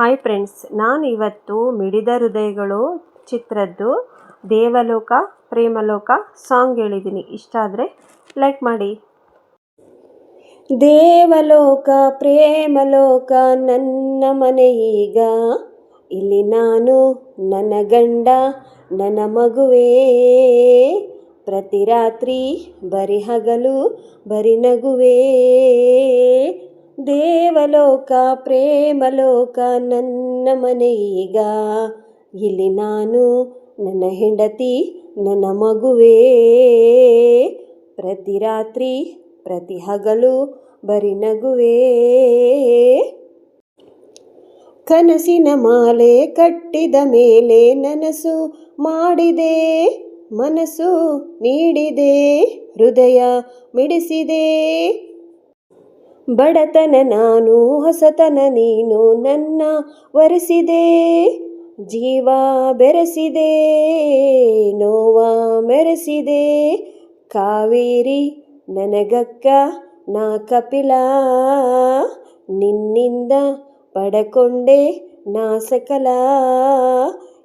Hi friends ನಾನು ಇವತ್ತು ಮಿಡಿದ ಹೃದಯಗಳು ಚಿತ್ರದ್ದು ದೇವಲೋಕ, ಪ್ರೇಮಲೋಕ ಸಾಂಗ್ ಹೇಳಿದ್ದೀನಿ. ಇಷ್ಟ ಆದರೆ ಲೈಕ್ ಮಾಡಿ. ದೇವಲೋಕ, ಪ್ರೇಮಲೋಕ, ನನ್ನ ಮನೆ ಈಗ. ಇಲ್ಲಿ ನಾನು, ನನ್ನ ಗಂಡ, ನನ್ನ ಮಗುವೇ. ಪ್ರತಿ ರಾತ್ರಿ ಬರಿ ಹಗಲು, ಬರಿ ನಗುವೇ. ದೇವಲೋಕ, ಪ್ರೇಮಲೋಕ, ನನ್ನ ಮನೆಯೀಗ. ಇಲ್ಲಿ ನಾನು, ನನ್ನ ಹೆಂಡತಿ, ನನ್ನ ಮಗುವೇ. ಪ್ರತಿ ರಾತ್ರಿ, ಪ್ರತಿ ಹಗಲು ಬರಿ ನಗುವೇ. ಕನಸಿನ ಮಾಲೆ ಕಟ್ಟಿದ ಮೇಲೆ ನನಸು ಮಾಡಿದೆ ಮನಸ್ಸು ನೀಡಿದೆ, ಹೃದಯ ಮಿಡಿಸಿದೆ. ಬಡತನ ನಾನು, ಹೊಸತನ ನೀನು ನನ್ನ ಒರೆಸಿದೆ. ಜೀವ ಬೆರೆಸಿದೆ, ನೋವ ಮೆರೆಸಿದೆ. ಕಾವೇರಿ ನನಗಕ್ಕ ನಾ ಕಪಿಲ. ನಿನ್ನಿಂದ ಪಡಕೊಂಡೆ ನಾ ಸಕಲ.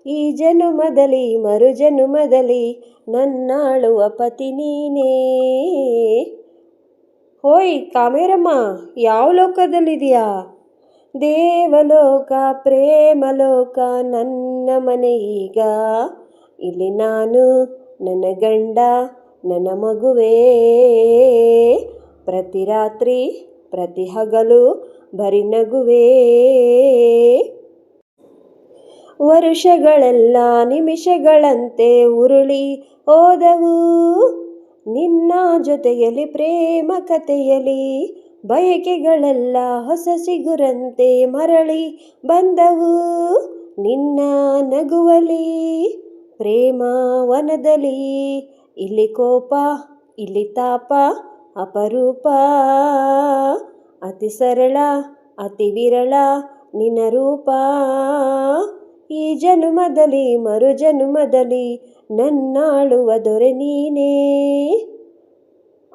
ಈ ಜನುಮದಲ್ಲಿ ಮರು ಜನುಮದಲ್ಲಿ ನನ್ನಾಳುವ ಪತಿ ನೀನೇ. ಓಯ್ ಕಾಮೇರಮ್ಮ, ಯಾವ ಲೋಕದಲ್ಲಿದೆಯಾ ದೇವಲೋಕ, ಪ್ರೇಮಲೋಕ, ನನ್ನ ಮನೆ ಈಗ. ಇಲ್ಲಿ ನಾನು, ನನ್ನ ಗಂಡ, ನನ್ನ ಮಗುವೇ. ಪ್ರತಿ ರಾತ್ರಿ, ಪ್ರತಿ ಹಗಲು ಬರಿ ನಗುವೇ. ವರುಷಗಳೆಲ್ಲ ನಿಮಿಷಗಳಂತೆ ಉರುಳಿ ಹೋದವು. ನಿನ್ನ ಜೊತೆಯಲ್ಲಿ ಪ್ರೇಮ ಕಥೆಯಲಿ, ಬಯಕೆಗಳೆಲ್ಲ ಹೊಸ ಸಿಗುರಂತೆ ಮರಳಿ ಬಂದವು. ನಿನ್ನ ನಗುವಲಿ, ಪ್ರೇಮ ವನದಲ್ಲಿ, ಇಲ್ಲಿ ಕೋಪ, ಇಲ್ಲಿ ತಾಪ, ಅಪರೂಪ. ಅತಿ ಸರಳ, ಅತಿ ವಿರಳ ನಿನ್ನ ರೂಪ. ಈ ಜನುಮದಲ್ಲಿ, ಮರು ಜನುಮದಲ್ಲಿ ನನ್ನಾಳುವ ದೊರೆ ನೀನೇ.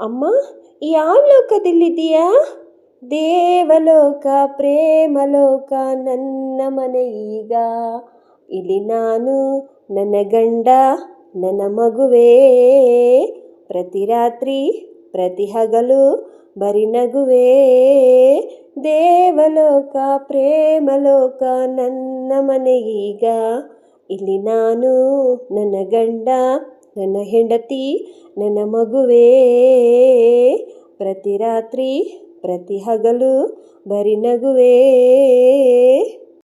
ಅಮ್ಮ ಯಾವ ಲೋಕದಲ್ಲಿದೆಯಾ ದೇವಲೋಕ, ಪ್ರೇಮಲೋಕ, ನನ್ನ ಮನೆ ಈಗ. ಇಲ್ಲಿ ನಾನು, ನನ್ನ ಗಂಡ, ನನ್ನ ಮಗುವೇ. ಪ್ರತಿ ರಾತ್ರಿ ಪ್ರತಿ ಹಗಲು ಬರಿ ನಗುವೇ. ದೇವಲೋಕ, ಪ್ರೇಮಲೋಕ, ನನ್ನ ಮನೆ ಈಗ. ಇಲ್ಲಿ ನಾನು, ನನ್ನ ಗಂಡ, ನನ್ನ ಹೆಂಡತಿ, ನನ್ನ ಮಗುವೇ. ಪ್ರತಿ ರಾತ್ರಿ, ಪ್ರತಿ ಹಗಲು ಬರಿ ನಗುವೇ.